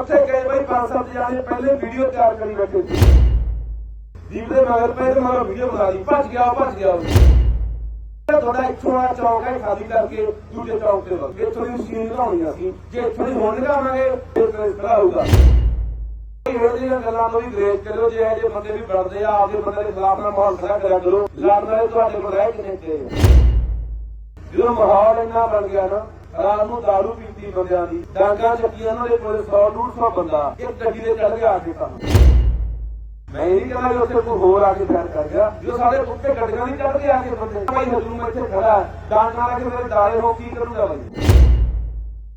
ਉੱਥੇ ਗਏ ਬਈ, ਪੰਜ ਸੱਤ ਜਾਣੇ ਪਹਿਲੇ ਵੀਡੀਓ ਤਿਆਰ ਕਰੀ ਬੈਠੇ ਸੀ। ਦੀਪ ਦੇ ਮਗਰ ਪਏ ਤੇ ਮਗਰ ਵੀਡੀਓ ਬਣਾ ਲਈ। ਭੱਜ ਗਿਆ ਭੱਜ ਗਿਆ ਉਹ। ਇੱਥੋਂ ਆ ਚੌਂਕ ਹੈ ਖਾਲੀ ਕਰਕੇ ਦੂਜੇ ਚੌਂਕ ਤੇ ਵਗ ਇੱਥੋਂ ਦੀ ਮਸ਼ੀਨ ਲਾਉਣੀ ਅਸੀਂ। ਜੇ ਇੱਥੋਂ ਦੀ ਹੁਣ ਲਗਾਵਾਂਗੇ ਫਿਰ ਖੜਾ ਹੋਊਗਾ। ਇਹ ਜਿਹੜੀਆਂ ਗੱਲਾਂ ਨੂੰ ਵੀ ਗ੍ਰੇਸ ਕਰੋ ਜੇ ਇਹ ਜੇ ਬੰਦੇ ਵੀ ਬਣਦੇ ਆ, ਆਪਦੇ ਬੰਦੇ ਦੇ ਖਿਲਾਫ ਨਾਲ ਮਾਹੌਲ ਖੜਾ ਕਰਿਆ ਕਰੋ। ਲੜਨ ਵਾਲੇ ਤੁਹਾਡੇ ਕੋਲ ਰਹਿ ਕਿਨੇ ਤੇ ਜਦੋਂ ਮਾਹੌਲ ਇੰਨਾ ਬਣ ਗਿਆ ਨਾ ਰਾਤ ਨੂੰ ਦਾਰੂ ਪੀਤੀ ਬੰਦਿਆਂ ਦੀ। ਡਾਂਗਾ ਚੱਕੀਆਂ ਉਹਨਾਂ ਦੇ ਕੋਲ 100 150 ਬੰਦਾ ਇੱਕ ਗੱਡੀ ਦੇ ਚੜ ਗਿਆ ਆ ਕੇ ਤਾਂ ਮੈਂ ਇਹ ਨਹੀਂ ਕਹਿੰਦਾ ਕਿ ਉੱਥੇ ਕੋਈ ਹੋਰ ਆ ਕੇ ਫੈਰ ਕਰ ਗਿਆ। ਜੋ ਸਾਡੇ ਉੱਤੇ ਗੱਡੀਆਂ ਨਹੀਂ ਚੜਦੇ ਆ ਕੇ ਬੰਦੇ। ਭਾਈ ਹਜੂਮ ਇੱਥੇ ਖੜਾ ਹੈ, ਡਾਂਗ ਨਾਲ ਕੇ ਮੇਰੇ ਦਾਲੇ ਹੋ ਕੀ ਕਰੂੰਗਾ ਬਾਈ?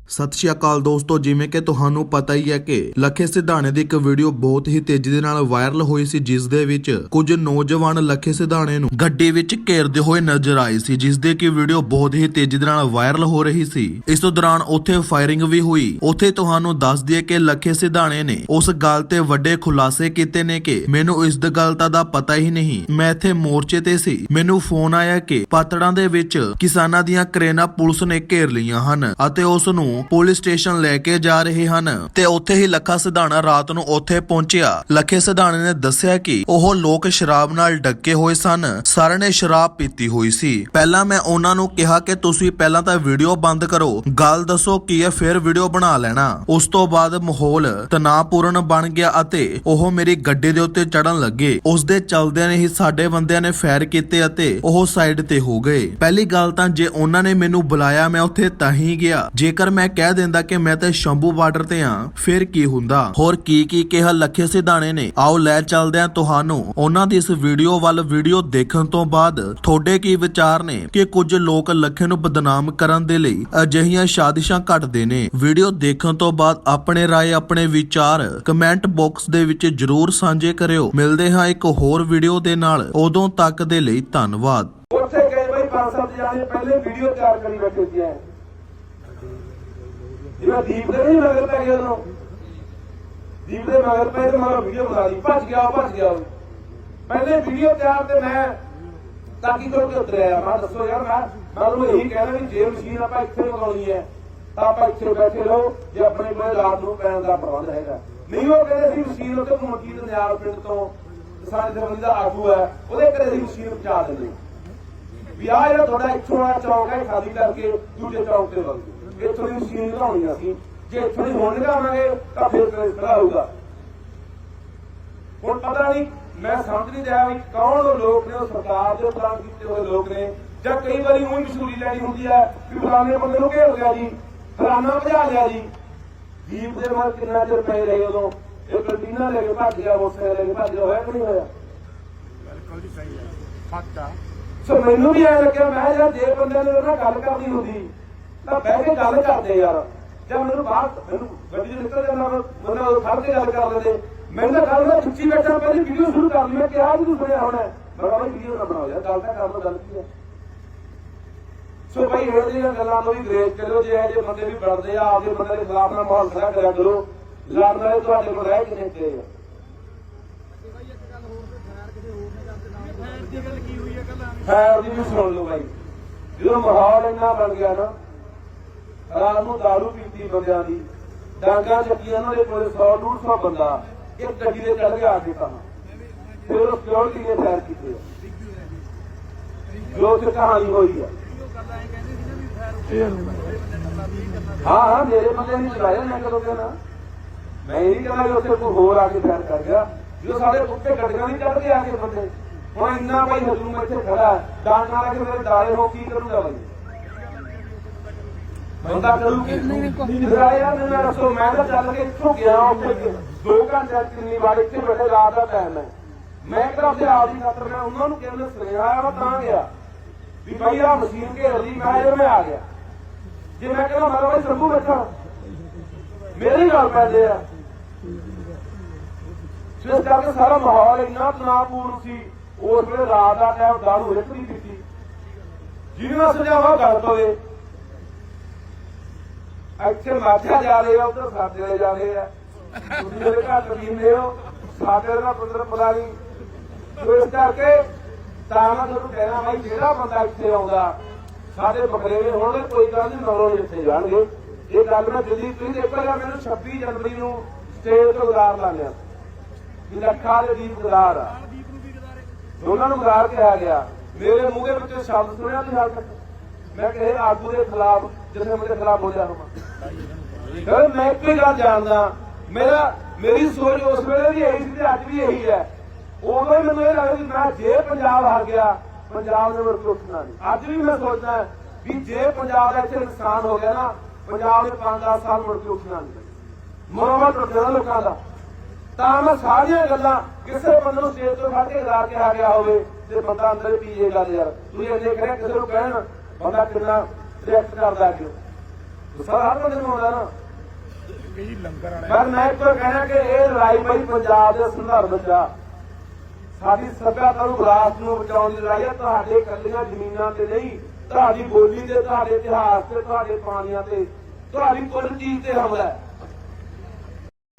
ਸਤਿ ਸ਼੍ਰੀ ਅਕਾਲ ਦੋਸਤੋ, ਜਿਵੇਂ ਕਿ ਤੁਹਾਨੂੰ ਪਤਾ ਹੀ ਹੈ ਕਿ ਲੱਖੇ ਸਿਧਾਣੇ ਦੀ ਇੱਕ ਵੀਡੀਓ ਬਹੁਤ ਹੀ ਤੇਜ਼ੀ ਦੇ ਨਾਲ ਵਾਇਰਲ ਹੋਈ ਸੀ, ਜਿਸ ਦੇ ਵਿੱਚ ਕੁਝ ਨੌਜਵਾਨ ਲੱਖੇ ਸਿਧਾਣੇ ਨੂੰ ਗੱਡੀ ਵਿੱਚ ਘੇਰਦੇ ਹੋਏ ਨਜ਼ਰ ਆਏ ਸੀ, ਜਿਸ ਦੇ ਕਿ ਵੀਡੀਓ ਬਹੁਤ ਹੀ ਤੇਜ਼ੀ ਦੇ ਨਾਲ ਵਾਇਰਲ ਹੋ ਰਹੀ ਸੀ। ਇਸ ਦੌਰਾਨ ਉੱਥੇ ਫਾਇਰਿੰਗ ਵੀ ਹੋਈ। ਉੱਥੇ ਤੁਹਾਨੂੰ ਦੱਸ ਦਈਏ ਕਿ ਲੱਖੇ ਸਿਧਾਣੇ ਨੇ ਉਸ ਗੱਲ ਤੇ ਵੱਡੇ ਖੁਲਾਸੇ ਕੀਤੇ ਨੇ ਕਿ ਮੈਨੂੰ ਇਸ ਗੱਲ ਦਾ ਪਤਾ ਹੀ ਨਹੀਂ। ਮੈਂ ਇੱਥੇ ਮੋਰਚੇ ਤੇ ਸੀ। ਮੈਨੂੰ ਫੋਨ ਆਇਆ ਕਿ ਪਾਤੜਾਂ ਦੇ ਵਿੱਚ ਕਿਸਾਨਾਂ ਦੀਆਂ ਕਰੇਨਾਂ ਪੁਲਿਸ ਨੇ ਘੇਰ ਲਈਆਂ ਹਨ ਅਤੇ ਉਸ ਨੂੰ ਪੁਲਿਸ ਸਟੇਸ਼ਨ ਲੈ ਕੇ ਜਾ ਰਹੇ ਹਨ ਤੇ ਉੱਥੇ ਹੀ ਲੱਖਾ ਸਿਧਾਣਾ ਰਾਤ ਨੂੰ ਉੱਥੇ ਪਹੁੰਚਿਆ। ਲੱਖੇ ਸਿਧਾਣੇ ਨੇ ਦੱਸਿਆ ਕਿ ਉਹ ਲੋਕ ਸ਼ਰਾਬ ਨਾਲ ਡੱਕੇ ਹੋਏ ਸਨ। ਸਾਰਿਆਂ ਨੇ ਸ਼ਰਾਬ ਪੀਤੀ ਹੋਈ ਸੀ। ਪਹਿਲਾਂ ਮੈਂ ਉਹਨਾਂ ਨੂੰ ਕਿਹਾ ਕਿ ਤੁਸੀਂ ਪਹਿਲਾਂ ਤਾਂ ਵੀਡੀਓ ਬੰਦ ਕਰੋ। ਗੱਲ ਦੱਸੋ ਕੀ ਹੈ, ਫਿਰ ਵੀਡੀਓ ਬਣਾ ਲੈਣਾ। ਉਸ ਤੋਂ ਬਾਅਦ ਮਾਹੌਲ ਤਣਾਅਪੂਰਨ ਬਣ ਗਿਆ ਅਤੇ ਉਹ ਮੇਰੀ ਗੱਡੀ ਦੇ ਉੱਤੇ ਚੜਨ ਲੱਗੇ। ਉਸ ਦੇ ਚਲਦਿਆਂ ਨੇ ਹੀ ਸਾਡੇ ਬੰਦਿਆਂ ਨੇ ਫਾਇਰ ਕੀਤੇ ਅਤੇ ਉਹ ਸਾਈਡ ਤੇ ਹੋ ਗਏ। ਪਹਿਲੀ ਗੱਲ ਤਾਂ ਜੇ ਉਹਨਾਂ ਨੇ ਮੈਨੂੰ ਬੁਲਾਇਆ, ਮੈਂ ਉੱਥੇ ਤਾਂ ਹੀ ਗਿਆ। ਜੇਕਰ ਮੈਂ ਕਹਿ ਦਿੰਦਾ ਕਿ ਮੈਂ ਤੇ ਸ਼ੰਭੂ ਬਾਰਡਰ ਤੇ ਆ, ਫਿਰ ਕੀ ਹੁੰਦਾ? ਹੋਰ ਕੀ ਕੀ ਕਿਹਾ ਲੱਖੇ ਸਿਧਾਣੇ ਨੇ? ਆਓ ਲੈ ਚੱਲਦੇ ਆ ਤੁਹਾਨੂੰ। ਉਹਨਾਂ ਦੀ ਇਸ ਵੀਡੀਓ ਵੱਲ ਵੀਡੀਓ ਦੇਖਣ ਤੋਂ ਬਾਅਦ ਤੁਹਾਡੇ ਕੀ ਵਿਚਾਰ ਨੇ ਕਿ ਕੁਝ ਲੋਕ ਲੱਖੇ ਨੂੰ ਬਦਨਾਮ ਕਰਨ ਦੇ ਲਈ ਅਜਿਹੀਆਂ ਸਾਜ਼ਿਸ਼ਾਂ ਘਟਦੇ ਨੇ? ਵੀਡੀਓ ਦੇਖਣ ਤੋਂ ਬਾਅਦ ਆਪਣੇ ਰਾਏ, ਆਪਣੇ ਵਿਚਾਰ ਕਮੈਂਟ ਬਾਕਸ ਦੇ ਵਿੱਚ ਜਰੂਰ ਸਾਂਝੇ ਕਰਿਓ। ਮਿਲਦੇ ਹਾਂ ਇੱਕ ਹੋਰ ਵੀਡੀਓ ਦੇ ਨਾਲ। ਉਦੋਂ ਤੱਕ ਦੇ ਲਈ ਧੰਨਵਾਦ। ਉੱਥੇ ਗਏ ਬਈ, ਪੰਜ ਸੱਤ ਜਾਣੇ ਪਹਿਲੇ ਵੀਡੀਓ ਤਿਆਰ ਕਰੀ ਬੈਠੇ ਸੀ ਐ। ਜਿਵੇਂ ਦੀਪ ਦੇ ਨਹੀਂ ਮਗਰ ਪੈ ਗਿਆ ਉਦੋਂ। ਦੀਪ ਦੇ ਮਗਰ ਪੈ ਤੇ ਮਗਰ ਵੀਡੀਓ ਬਣਾ ਲਈ। ਭੱਜ ਗਿਆ ਉਹ, ਭੱਜ ਗਿਆ ਪਹਿਲੇ ਵੀਡੀਓ ਤਿਆਰ ਤੇ ਮੈਂ ਤਾਕੀ ਤੋਂ ਕੇ ਉਤਰਿਆ ਮੈਂ ਦੱਸੋ ਯਾਰ, ਮੈਂ ਮੈਂ ਤੁਹਾਨੂੰ ਇਹੀ ਕਹਿਣਾ ਵੀ ਜੇ ਮਸ਼ੀਨ ਆਪਾਂ ਇੱਥੇ ਲਗਾਉਣੀ ਹੈ, ਤਾਂ ਆਪਾਂ ਇੱਥੇ ਬੈਠੇ ਰਹੋ, ਜੇ ਆਪਣੇ ਕੋਲ ਰਾਤ ਨੂੰ ਪੈਣ ਦਾ ਪ੍ਰਬੰਧ ਹੈਗਾ। ਨਹੀਂ, ਉਹ ਕਹਿੰਦੇ ਸੀ ਮਸ਼ੀਨ ਉੱਤੇ ਘੁੰਮਕੀ ਤੇ ਨਿਆਲ ਪਿੰਡ ਤੋਂ ਸਾਡੇ ਦਰਬੰਦੀ ਦਾ ਆਗੂ ਹੈ, ਉਹਦੇ ਘਰੇ ਦੀ ਮਸ਼ੀਨ ਪਹੁੰਚਾ ਦਿੰਦੇ ਵੀ ਆ ਜਿਹੜਾ ਤੁਹਾਡਾ ਇੱਥੋਂ ਆ ਚੌਂਕ ਹੈ ਖਾਲੀ ਕਰਕੇ ਦੂਜੇ ਚੌਂਕ ਤੇ ਵਗ ਇੱਥੋਂ ਦੀ ਮਸ਼ੀਨ ਲਾਉਣੀ ਅਸੀਂ ਜੇ ਇੱਥੋਂ ਦੀ ਹੁਣ ਲਗਾਵਾਂਗੇ ਤਾਂ ਫਿਰ ਖੜਾ ਹੋਊਗਾ। ਹੁਣ ਪਤਾ ਨਹੀਂ ਮੈਂ ਸਮਝ ਨਹੀਂ ਰਿਹਾ ਵੀ ਕੌਣ ਲੋਕ ਨੇ ਉਹ ਸਰਕਾਰ ਦੇ ਪਲਾਨ ਕੀਤੇ ਹੋਏ ਲੋਕ ਨੇ ਜਾਂ ਕਈ ਵਾਰੀ ਉਹੀ ਮਸ਼ਹੂਰੀ ਲੈਣੀ ਹੁੰਦੀ ਹੈ ਵੀ ਫਲਾਣੇ ਬੰਦੇ ਨੂੰ ਘੇਰ ਲਿਆ ਜੀ ਫਲਾਣਾ ਭਜਾ ਲਿਆ ਜੀ। ਜੀਪ ਦੇ ਮਨ ਕਿੰਨਾ ਚਿਰ ਪਏ ਰਹੇ ਉਦੋਂ ਇਹ ਕੰਟੀਨਾ ਲੈ ਕੇ ਭੱਜ ਗਿਆ ਮੋਟਰਸਾਈਕਲ ਲੈ ਕੇ ਭੱਜ ਗਿਆ ਹੋਇਆ ਕਿ ਨਹੀਂ ਹੋਇਆ? ਬਿਲਕੁਲ ਜੀ ਸਹੀ ਹੈ। ਫੱਟ ਆ। ਸੋ ਮੈਨੂੰ ਵੀ ਐ ਲੱਗਿਆ ਮੈਂ ਯਾਰ ਜੇ ਬੰਦਿਆਂ ਨੇ ਉਹਨਾਂ ਨਾਲ ਗੱਲ ਕਰਨੀ ਹੁੰਦੀ ਤਾਂ ਬਹਿ ਕੇ ਗੱਲ ਕਰਦੇ ਯਾਰ। ਜਦ ਮੈਨੂੰ ਬਾਹਰ ਮੈਨੂੰ ਗੱਡੀ 'ਚ ਨਿਕਲ ਜਾਂਦਾ ਮੈਂ ਮੈਨੂੰ ਖੜ ਕੇ ਗੱਲ ਕਰ ਲੈਂਦੇ। ਮੈਂ ਤਾਂ ਗੱਲ ਮੈਂ ਖਿੱਚੀ ਬੈਠਾ ਪਹਿਲੇ ਵੀਡੀਓ ਸ਼ੁਰੂ ਕਰ ਲਈ ਮੈਂ ਕਿਹਾ ਵੀ ਤੂੰ ਸੁਣਿਆ ਹੋਣਾ ਮੈਂ ਕਿਹਾ ਵੀਡੀਓ ਨਾ ਬਣਾਓ ਯਾਰ ਗੱਲ ਤਾਂ ਕਰ ਲਓ ਗੱਲ ਕੀ ਹੈ। ਸੋ ਭਾਈ ਇਹ ਜਿਹੜੀਆਂ ਗੱਲਾਂ ਨੂੰ ਵੀ ਗ੍ਰੇਸ ਕਰੋ ਜੇ ਇਹ ਜੇ ਬੰਦੇ ਵੀ ਬਣਦੇ ਆ ਆਪਦੇ ਬੰਦੇ ਦੇ ਖਿਲਾਫ ਨਾਲ ਮਾਹੌਲ ਖੜਾ ਕਰਿਆ ਕਰੋ। ਲੜਨ ਵਾਲੇ ਤੁਹਾਡੇ ਕੋਲ ਰਹਿ ਕਿਨੇ ਤੇ ਆ? ਖੈਰ ਦੀ ਵੀ ਸੁਣ ਲਓ ਬਾਈ। ਜਦੋਂ ਮਾਹੌਲ ਇੰਨਾ ਬਣ ਗਿਆ ਨਾ ਰਾਤ ਨੂੰ ਦਾਰੂ ਪੀਤੀ ਬੰਦਿਆਂ ਦੀ। ਡਾਂਗਾ ਚੱਕੀਆਂ ਉਹਨਾਂ ਦੇ ਕੋਲ 100 150 ਬੰਦਾ। ਇੱਕ ਗੱਡੀ ਦੇ ਚੜ ਗਿਆ ਆ ਕੇ ਤਾਂ। ਫਿਰ ਉਹ ਸਿਕਿਉਰਿਟੀ ਨੇ ਫਾਇਰ ਕੀਤੇ। ਜੋ ਤੇ ਕਹਾਣੀ ਹੋਈ ਆ। ਹਾਂ ਹਾਂ ਮੇਰੇ ਬੰਦੇ ਨਹੀਂ ਚਲਾਇਆ ਮੈਂ ਕਦੋਂ ਕਹਿਣਾ? ਮੈਂ ਇਹ ਨਹੀਂ ਕਹਿੰਦਾ ਕਿ ਉੱਥੇ ਕੋਈ ਹੋਰ ਆ ਕੇ ਫਾਇਰ ਕਰ ਗਿਆ। ਜੋ ਸਾਡੇ ਉੱਤੇ ਗੱਡੀਆਂ ਨਹੀਂ ਚੜਦੇ ਆ ਕੇ ਬੰਦੇ। ਹੁਣ ਇੰਨਾ ਭਾਈ ਹਜੂਮ ਇੱਥੇ ਖੜਾ ਹੈ, ਡਾਂਗ ਨਾਲ ਕੇ ਮੇਰੇ ਡਾਲੇ ਹੋ ਕੀ ਕਰੂੰਗਾ ਬਾਈ? ਬੰਦਾ ਕਰੂ ਕਿ? ਮੇਰਾ ਯਾਰ ਮੈਂ ਦੱਸੋ ਮੈਂ ਤਾਂ ਚੱਲ ਕੇ ਇੱਥੋਂ ਗਿਆ ਉੱਥੇ ਦੋ ਘੰਟੇ ਅੱਜ ਕਿੰਨੀ ਵਾਰ ਇੱਥੇ ਬੈਠੇ ਰਾਤ ਦਾ ਟਾਈਮ ਹੈ। ਮੈਂ ਕਿਹਾ ਉੱਥੇ ਆਪ ਦੀ ਖਾਤਰ ਮੈਂ ਉਹਨਾਂ ਨੂੰ ਕਹਿੰਦਾ ਸੁਨੇਹਾ ਆਇਆ ਤਾਂ ਗਿਆ। ਵੀ ਭਾਈ ਆ ਮਸ਼ੀਨ ਘੇਰ ਲਈ ਮੈਂ ਜਦੋਂ ਮੈਂ ਆ ਗਿਆ। ਜੇ ਮੈਂ ਕਹਿੰਦਾ ਮੈਂ ਭਾਈ ਸੰਭੂ ਬੈਠਾ। ਮੇਰੀ ਗੱਲ ਪੈਂਦੇ ਆ। ਜਿਸ ਕਰਕੇ ਸਾਰਾ ਮਾਹੌਲ ਇੰਨਾ ਤਣਾਅਪੂਰਨ ਸੀ ਉਸ ਵੇਲੇ ਰਾਤ ਦਾ ਟਾਈਮ ਦਾਰੂ ਹਿੱਟ ਨਹੀਂ ਕੀਤੀ ਜਿਹਨੂੰ ਮੈਂ ਸਮਝਾਵਾਂ ਗੱਲ ਪਵੇ ਇੱਥੇ ਮਾਝਾ ਜਾ ਰਹੇ ਆ, ਉਧਰ ਸਾਡੇ ਜਾ ਰਹੇ ਆ। ਤੁਸੀਂ ਮੇਰੇ ਘਰ ਤਕੀਨੇ ਹੋ ਸਾਡੇ ਦਾ ਪੁੱਤਰ ਪਤਾ ਨਹੀਂ। ਇਸ ਕਰਕੇ ਤਾਂ ਮੈਂ ਤੁਹਾਨੂੰ ਕਹਿਣਾ ਭਾਈ, ਜਿਹੜਾ ਬੰਦਾ ਇੱਥੇ ਆਉਂਦਾ, ਸਾਡੇ ਬਕਰੇਵੇ ਹੋਣਗੇ ਕੋਈ ਗੱਲ ਨਹੀਂ, ਮਗਰੋਂ ਇੱਥੇ ਜਾਣਗੇ। ਇਹ ਗੱਲ ਮੈਂ ਦਿੱਲੀ ਤੁਸੀਂ ਦੇਖੋਗਾ ਮੈਨੂੰ 26 ਜਨਵਰੀ ਨੂੰ ਸਟੇਜ ਤੋਂ ਗਦਾਰ ਲਾ ਲਿਆ ਵੀ ਲੱਖਾ ਦੇ ਦੀਪ ਗਦਾਰ ਆ। ਦੋਨਾਂ ਨੂੰ ਗਦਾਰ ਕਿਹਾ ਗਿਆ। ਮੇਰੇ ਮੂੰਹ ਦੇ ਵਿੱਚੋਂ ਸ਼ਬਦ ਸੁਣਿਆ ਨਹੀਂ ਹਾਲ ਤੱਕ। ਮੈਂ ਕਹੇ ਆਗੂ ਦੇ ਖਿਲਾਫ ਜਿਸੇ ਮੇਰੇ ਖਿਲਾਫ ਬੋਲਿਆ ਹੋਵਾਂ। ਯਾਰ ਮੈਂ ਕੋਈ ਗੱਲ ਜਾਣਦਾ? ਮੇਰਾ, ਮੇਰੀ ਸੋਚ ਉਸ ਵੇਲੇ ਵੀ ਇਹੀ ਸੀ ਤੇ ਅੱਜ ਵੀ ਇਹੀ ਹੈ। ਉਦੋਂ ਹੀ ਮੈਨੂੰ ਇਹ ਲੱਗਦਾ ਕਿ ਮੈਂ ਜੇ ਪੰਜਾਬ ਹਾਰ ਗਿਆ, ਪੰਜਾਬ ਨੇ ਮੁੜ ਕੇ ਉੱਠਣਾ ਨਹੀਂ। ਅੱਜ ਵੀ ਮੈਂ ਸੋਚਦਾ ਵੀ ਜੇ ਪੰਜਾਬ ਦਾ ਇੱਥੇ ਨੁਕਸਾਨ ਹੋ ਗਿਆ ਨਾ, ਪੰਜਾਬ ਦੇ 5-10 ਸਾਲ ਮੁੜ ਕੇ ਉੱਠਣਾ ਨਹੀਂ। ਮਨੋਬਲ ਟੁੱਟ ਲੋਕਾਂ ਦਾ। ਤਾਂ ਮੈਂ ਸਾਰੀਆਂ ਗੱਲਾਂ ਕਿਸੇ ਬੰਦੇ ਨੂੰ ਸਟੇਜ ਤੋਂ ਫੜ ਕੇ ਲਾ ਕੇ ਆ ਗਿਆ ਹੋਵੇ ਤੇ ਬੰਦਾ ਅੰਦਰ ਹੀ ਪੀਏ ਗੱਲ ਯਾਰ। ਤੁਸੀਂ ਇੰਨੇ ਕਰਿਆ ਕਿਸੇ ਨੂੰ ਕਹਿਣ, ਬੰਦਾ ਕਿੰਨਾ ਰਿਐਕਟ ਕਰਦਾ ਅੱਗੇ। ਗੁੱਸਾ ਹਰ ਬੰਦੇ ਨੂੰ ਆਉਂਦਾ ਨਾ। ਇਹ ਲੰਗਰ ਵਾਲਾ ਪਰ ਮੈਂ ਇੱਕ ਕਹਿਣਾ ਕਿ ਇਹ ਲੜਾਈ ਬਈ ਪੰਜਾਬ ਦੇ ਸੰਦਰਭ ਵਿੱਚ ਆ। ਸਾਡੀ ਸੱਭਿਅਤਾ ਨੂੰ ਵਿਰਾਸਤ ਨੂੰ ਬਚਾਉਣ ਦੀ ਲੜਾਈ ਆ। ਤੁਹਾਡੇ ਕੱਲੀਆਂ ਜ਼ਮੀਨਾਂ ਤੇ ਨਹੀਂ ਤੁਹਾਡੀ ਬੋਲੀ ਤੇ ਤੁਹਾਡੇ ਇਤਿਹਾਸ ਤੇ ਤੁਹਾਡੇ ਪਾਣੀਆਂ ਤੇ ਤੁਹਾਡੀ ਕੁੱਲ ਚੀਜ਼ ਤੇ ਹਮਲਾ ਹੈ।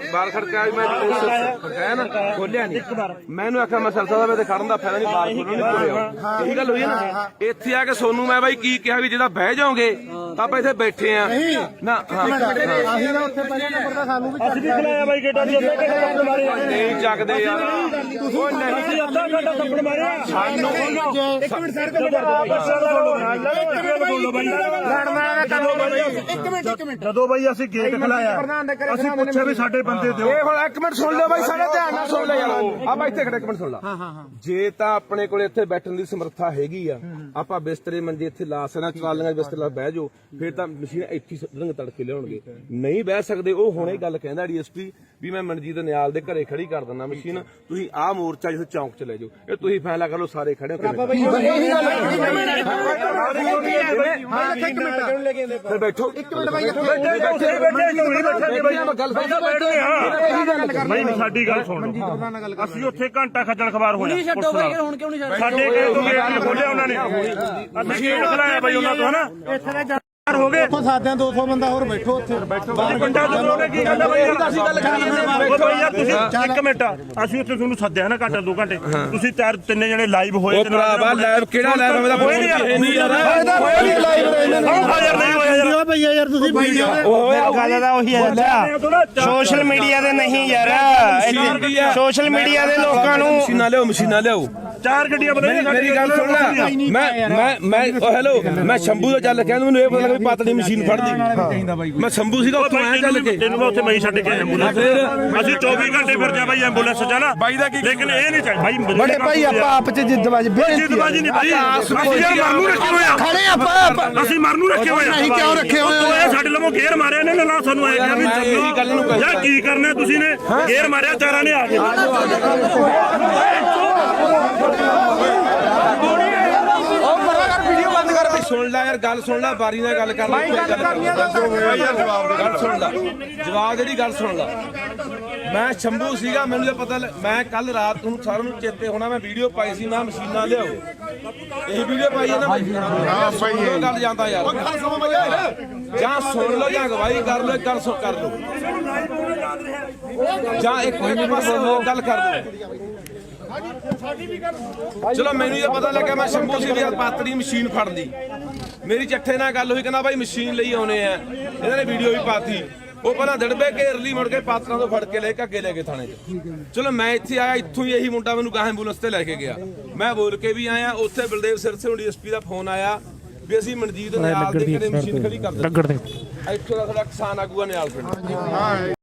ਬਾਹਰ ਖੜਕਾ ਮੈਂ ਹੈ ਨਾ ਖੋਲਿਆ ਨਹੀਂ। ਮੈਨੂੰ ਆਖਿਆ ਮੈਂ ਸਰਸਾ ਦਾ ਮੈਂ ਤੇ ਖੜਨ ਦਾ ਫਾਇਦਾ ਨਹੀਂ ਬਾਹਰ ਖੋਲਣ ਨਹੀਂ ਖੋਲਿਆ ਇਹੀ ਗੱਲ ਹੋਈ ਹੈ ਨਾ। ਇੱਥੇ ਆ ਕੇ ਸੋਨੂੰ ਮੈਂ ਬਾਈ ਕੀ ਕਿਹਾ ਵੀ ਜਿਹਦਾ ਬਹਿ ਜਾਓਗੇ ਤਾਂ ਆਪਾਂ ਇੱਥੇ ਬੈਠੇ ਆ ਨਾ ਹਾਂ। ਅਸੀਂ ਨਾ ਉੱਥੇ ਪਹਿਲੇ ਨੰਬਰ ਦਾ ਸਾਨੂੰ ਵੀ ਅਸੀਂ ਵੀ ਖਲਾਇਆ ਬਾਈ ਗੇਟਾ ਦੀ ਅੱਧਾ ਘੰਟਾ ਥੱਪੜ ਮਾਰਿਆ ਨਹੀਂ ਚੱਕਦੇ ਯਾਰ। ਉਹ ਨਹੀਂ। ਅਸੀਂ ਅੱਧਾ ਘੰਟਾ ਥੱਪੜ ਮਾਰਿਆ ਸਾਨੂੰ ਇੱਕ ਮਿੰਟ ਸਰ ਇੱਕ ਮਿੰਟ ਇੱਕ ਮਿੰਟ ਜਦੋਂ ਬਾਈ ਅਸੀਂ ਗੇਟ ਖਲਾਇਆ ਅਸੀਂ ਪੁੱਛਿਆ ਵੀ ਸਾਡੇ ਬੰਦੇ ਦਿਓ ਇਹ ਹੁਣ ਇੱਕ ਮਿੰਟ ਸੁਣ ਲਿਓ ਬਾਈ ਸਾਡੇ ਧਿਆਨ ਨਾਲ ਸੁਣ ਲੈ ਯਾਰ ਆਪਾਂ ਇੱਥੇ ਖੜੇ ਇੱਕ ਮਿੰਟ ਸੁਣ ਲਾ ਹਾਂ ਹਾਂ ਜੇ ਤਾਂ ਆਪਣੇ ਕੋਲ ਇੱਥੇ ਬੈਠਣ ਦੀ ਸਮਰੱਥਾ ਹੈਗੀ ਆ ਆਪਾਂ ਬਿਸਤਰੇ ਮੰਜੇ ਇੱਥੇ ਲਾ ਸਕਣਾ ਦੇ ਬਿਸਤਰੇ ਲਾ ਬਹਿ ਜਾਓ ਫਿਰ ਤਾਂ ਮਸ਼ੀਨ ਇੱਥੇ ਰੰਗ ਤੜਕੇ ਲਿਆਉਣਗੇ ਨਹੀਂ ਬਹਿ ਸਕਦੇ ਉਹ ਹੁਣੇ ਗੱਲ ਕਹਿੰਦਾ ਡੀਐਸਪੀ ਵੀ ਮੈਂ ਮਨਜੀਤ ਨਿਆਲ ਦੇ ਘਰੇ ਖੜੀ ਕਰ ਦਿੰਦਾ ਮਸ਼ੀਨ ਤੁਸੀਂ ਆਹ ਮੋਰਚਾ ਜਿੱਥੇ ਚੌਂਕ ਚ ਲੈ ਜਾਓ ਇਹ ਤੁਸੀਂ ਫੈਸਲਾ ਕਰ ਲਓ ਸਾਰੇ ਖੜੇ ਹੋ ਕੇ ਬੈਠੋ ਇੱਕ ਮਿੰਟ ਬਾਈ ਬੈਠੇ ਬੈਠੇ ਝੂੜੀ ਬੈਠੇ ਨੇ ਬਾਈ ਗੱਲ ਬਾਈ ਸਾਡੀ ਗੱਲ ਸੁਣ ਅਸੀਂ ਉੱਥੇ ਘੰਟਾ ਖੱਜਲ ਖਵਾਰ ਹੋਇਆ ਛੱਡੋ ਬਾਈ ਹੁਣ ਕਿਉਂ ਨਹੀਂ ਛੱਡ ਸਾਡੇ ਗੇਟ ਤੋਂ ਨਹੀਂ ਖੋਲਿਆ ਉਹਨਾਂ ਨੇ। ਅਸੀਂ ਖਲਾਇਆ ਬਾਈ ਉਹਨਾਂ ਤੋਂ ਹਨਾ? ਇੱਥੇ ਦੇ ਚਾਰ ਹੋ ਗਏ। ਉੱਥੋਂ ਸਾਦਿਆਂ 200 ਬੰਦਾ ਹੋਰ ਬੈਠੋ ਉੱਥੇ। ਬਾਹਰ ਤੋਂ ਉਹਨੇ ਕੀ ਕਹਿੰਦਾ ਬਾਈ? ਅਸੀਂ ਗੱਲ ਕਰੀਏ। ਉਹ ਬਾਈ ਯਾਰ ਤੁਸੀਂ ਇੱਕ ਮਿੰਟ ਅਸੀਂ ਉੱਥੇ ਤੁਹਾਨੂੰ ਸੱਦਿਆ ਨਾ ਘੰਟਾ ਦੋ ਘੰਟੇ। ਤੁਸੀਂ ਚਾਰ ਤਿੰਨੇ ਜਣੇ ਲਾਈਵ ਹੋਏ ਉਹ ਭਰਾਵਾ ਲਾਈਵ ਕਿਹੜਾ ਲਾਈਵ ਮੇਰਾ ਹੋਏ ਨਹੀਂ ਯਾਰ ਨਹੀਂ ਯਾਰ ਹੋਇਆ ਨਹੀਂ ਲਾਈਵ ਇਹਨਾਂ ਨੇ ਹਾਂ ਯਾਰ ਨਹੀਂ ਹੋਇਆ ਯਾਰ ਭਈਆ ਯਾਰ। ਤੁਸੀਂ ਭਈਆ। ਗੱਲ ਤਾਂ ਉਹੀ ਹੈ ਚਾਚਾ ਸੋਸ਼ਲ ਮੀਡੀਆ ਤੇ ਨਹੀਂ ਯਾਰ ਸੋਸ਼ਲ ਮੀਡੀਆ ਦੇ ਲੋਕਾਂ ਨੂੰ ਮਸ਼ੀਨਾਂ ਲਿਆਓ ਮਸ਼ੀਨਾਂ ਲਿਆਓ। ਚਾਰ ਗੱਡੀਆਂ ਬਦਲੀਆਂ ਮੇਰੀ ਗੱਲ ਸੁਣ ਲੈ। ਮੈਂ ਮੈਂ ਮੈਂ ਉਹ ਹੈਲੋ ਮੈਂ ਸ਼ੰਭੂ ਦਾ ਚੱਲ ਕਹਿੰਦਾ ਮੈਨੂੰ ਇਹ ਪਤਾ ਲੱਗਾ ਵੀ ਪਤਲੀ ਮਸ਼ੀਨ ਫੜਦੀ। ਮੈਂ ਸ਼ੰਭੂ ਸੀਗਾ ਉੱਥੋਂ ਆਇਆ ਚੱਲ ਕੇ। ਤੈਨੂੰ ਮੈਂ ਉੱਥੇ ਮੈਂ ਹੀ ਛੱਡ ਕੇ ਐਂਬੂਲੈਂਸ ਅਸੀਂ 24 ਘੰਟੇ ਫਿਰਦੇ ਆ ਬਾਈ ਐਂਬੂਲੈਂਸ ਚ ਨਾ। ਬਾਈ ਦਾ ਕੀ- ਲੇਕਿਨ ਇਹ ਨਹੀਂ ਚਾਹੀਦਾ। ਬਾਈ ਬੜੇ ਭਾਈ ਆਪਾਂ ਆਪ ਚ ਜਿੱਦਬਾਜੀ ਬੇਇੱਜ਼ਤੀ ਜਿੱਦਬਾਜੀ ਨਹੀਂ ਬਾਈ। ਅਸੀਂ ਯਾਰ ਮਰਨ ਨੂੰ ਰੱਖੇ ਹੋਏ ਆ। ਖੜੇ ਆਪਾਂ ਅਸੀਂ ਮਰਨ ਨੂੰ ਰੱਖੇ ਹੋਏ ਆ। ਨਹੀਂ, ਕਿਉਂ ਰੱਖੇ ਹੋਏ ਆ? ਇਹ ਸਾਡੇ ਲਵੋਂ ਗੇਰ ਮਾਰਿਆ ਨੇ ਨਾ ਸਾਨੂੰ ਆਇਆ ਵੀ ਕਹਿੰਦਾ। ਯਾਰ ਕੀ ਕਰਨਾ ਤੁਸੀਂ ਨੇ? ਗੇਰ ਮਾਰਿਆ ਚਾਰਾਂ ਨੇ ਆ ਕੇ। ਸੁਣ ਲੈ ਯਾਰ ਗੱਲ ਸੁਣ ਲੈ ਬਾਰੀ ਨਾਲ ਗੱਲ ਕਰ ਲੈ ਗੱਲ ਕਰਨੀ ਗੱਲ ਸੁਣ ਲੈ। ਜਵਾਬ ਜਿਹੜੀ ਗੱਲ ਸੁਣ ਲੈ। ਮੈਂ ਸ਼ੰਭੂ ਸੀਗਾ ਮੈਨੂੰ ਜੇ ਪਤਾ ਮੈਂ ਕੱਲ ਰਾਤ ਨੂੰ ਸਾਰਿਆਂ ਨੂੰ ਚੇਤੇ ਹੋਣਾ ਮੈਂ ਵੀਡੀਓ ਪਾਈ ਸੀ ਮੈਂ ਮਸ਼ੀਨਾਂ ਲਿਆਓ। ਇਹ ਵੀਡੀਓ ਪਾਈ ਹੈ ਨਾ ਹਾਂ ਸੁਣ ਲਓ ਗੱਲ ਜਾਂਦਾ ਯਾਰ। ਜਾਂ ਸੁਣ ਲਓ ਜਾਂ ਗਵਾਹੀ ਕਰ ਲਓ ਇੱਕ ਗੱਲ ਸੁਣ ਕਰ ਲਓ। ਜਾਂ ਇੱਕ ਪਾਸੇ ਹੋ ਗੱਲ ਕਰ ਲਓ। ਚਲੋ ਮੈਨੂੰ ਇਹ ਪਤਾ ਲੱਗਾ ਮੈਂ ਸ਼ੰਭੂ ਸੀ ਵੀ ਯਾਰ ਪਾਤੜੀ ਮਸ਼ੀਨ ਫੜ ਲਈ ਮੇਰੀ ਚੱਠੇ ਨਾਲ ਗੱਲ ਹੋਈ ਕਹਿੰਦਾ ਭਾਈ ਮਸ਼ੀਨ ਲਈ ਆਉਨੇ ਆ। ਇਹਨਾਂ ਨੇ ਵੀਡੀਓ ਵੀ ਪਾਤੀ। ਉਹ ਪਹਿਲਾਂ ਦੜਬੇ ਘੇਰ ਲਈ ਮੁੜ ਕੇ ਪਾਤਰਾਂ ਤੋਂ ਫੜ ਕੇ ਲੈ ਕੇ ਅੱਗੇ ਲੈ ਕੇ ਥਾਣੇ 'ਚ। ਚਲੋ ਮੈਂ ਇੱਥੇ ਆਇਆ ਇੱਥੋਂ ਹੀ ਇਹੀ ਮੁੰਡਾ ਮੈਨੂੰ ਗਾਹ ਐਂਬੂਲੈਂਸ ਤੇ ਲੈ ਕੇ ਗਿਆ। ਮੈਂ ਬੋਲ ਕੇ ਵੀ ਆਇਆ ਉੱਥੇ ਬਲਦੇਵ ਸਿਰਸੇ ਨੂੰ ਡੀਐਸਪੀ ਦਾ ਫੋਨ ਆਇਆ ਵੀ ਅਸੀਂ ਮਨਜੀਤ ਨਿਆਲ ਦੇ ਕਿਹੜੇ ਮਸ਼ੀਨ ਖੜੀ ਕਰ ਦਿੱਤੀ। ਇੱਥੋਂ ਦਾ ਸਾਡਾ ਕਿਸਾਨ ਆਗੂਆ ਨਿਆਲ ਪਿੰਡ।